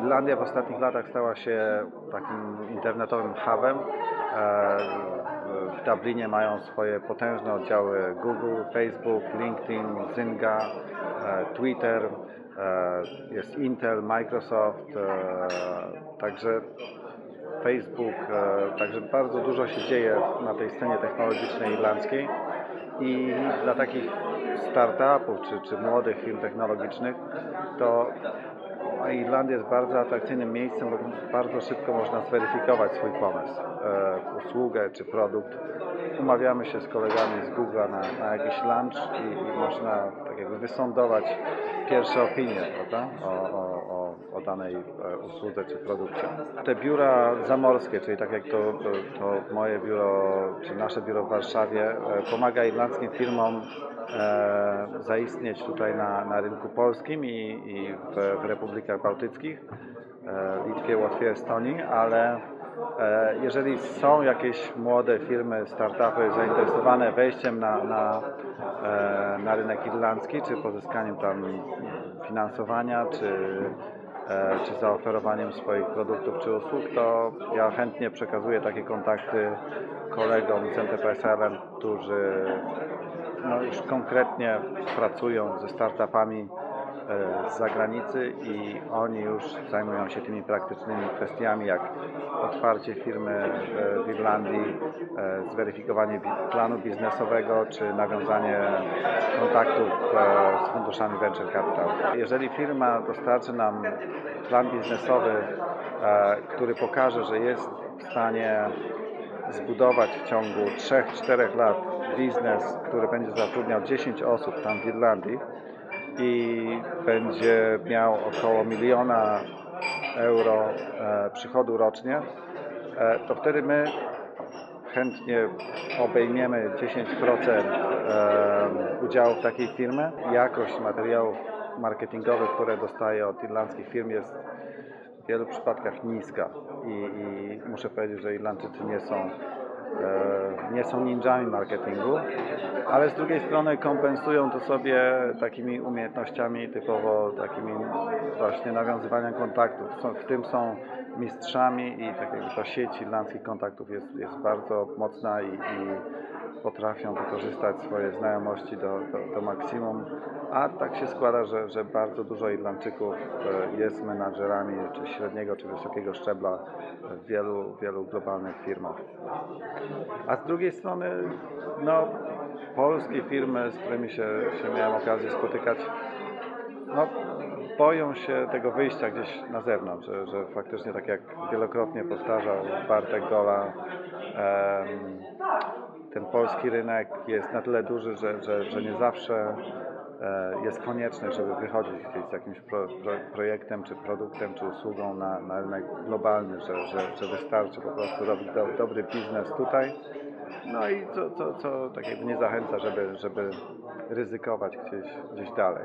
Finlandia w ostatnich latach stała się takim internetowym hubem. E, W Dublinie mają swoje potężne oddziały Google, Facebook, LinkedIn, Zynga, e, Twitter, e, jest Intel, Microsoft, także Facebook, także bardzo dużo się dzieje na tej scenie technologicznej irlandzkiej i dla takich startupów czy, czy młodych firm technologicznych to Irlandia jest bardzo atrakcyjnym miejscem, bo bardzo szybko można zweryfikować swój pomysł, e, usługę czy produkt. Umawiamy się z kolegami z Google na, na jakiś lunch i, i można jakby wysądować pierwsze opinie prawda? O, o, o, o danej e, usłudze czy produkcie. Te biura zamorskie, czyli tak jak to, to moje biuro, czy nasze biuro w Warszawie, e, pomaga irlandzkim firmom e, zaistnieć tutaj na, na rynku polskim i, i w, w Republikach Bałtyckich, e, Litwie, Łotwie, Estonii, ale jeżeli są jakieś młode firmy, startupy zainteresowane wejściem na, na, e, na rynek irlandzki, czy pozyskaniem tam finansowania, czy, e, czy zaoferowaniem swoich produktów czy usług, to ja chętnie przekazuję takie kontakty kolegom z NTPSL-em, którzy no, już konkretnie pracują ze startupami e, z zagranicy i oni już zajmują się tymi praktycznymi kwestiami jak otwarcie firmy e, w Irlandii, e, zweryfikowanie planu biznesowego czy nawiązanie kontaktów e, z funduszami venture capital. Jeżeli firma dostarczy nam plan biznesowy, e, który pokaże, że jest w stanie zbudować w ciągu 3-4 lat biznes, który będzie zatrudniał 10 osób tam w Irlandii i będzie miał około miliona euro e, przychodu rocznie, e, to wtedy my chętnie obejmiemy 10% e, udziału w takiej firmie. Jakość materiałów marketingowych, które dostaję od irlandzkich firm jest w wielu przypadkach niska i, i muszę powiedzieć, że Irlandczycy nie są, nie są ninjami marketingu, ale z drugiej strony kompensują to sobie takimi umiejętnościami typowo takimi właśnie nawiązywania kontaktów. W tym są mistrzami i tak jakby ta sieć irlandzkich kontaktów jest, jest bardzo mocna i, i potrafią wykorzystać swoje znajomości do, do, do maksimum, a tak się składa, że, że bardzo dużo Irlandczyków e, jest menadżerami czy średniego, czy wysokiego szczebla w wielu, wielu globalnych firmach. A z drugiej strony, no, polskie firmy, z którymi się, się miałem okazję spotykać, no, boją się tego wyjścia gdzieś na zewnątrz, że, że faktycznie tak jak wielokrotnie powtarzał Bartek Gola, ten polski rynek jest na tyle duży, że, że, że nie zawsze e, jest konieczne, żeby wychodzić gdzieś z jakimś pro, pro, projektem, czy produktem, czy usługą na, na rynek globalny, że, że, że wystarczy po prostu robić do, dobry biznes tutaj. No i co, co, co tak jakby nie zachęca, żeby, żeby ryzykować gdzieś, gdzieś dalej.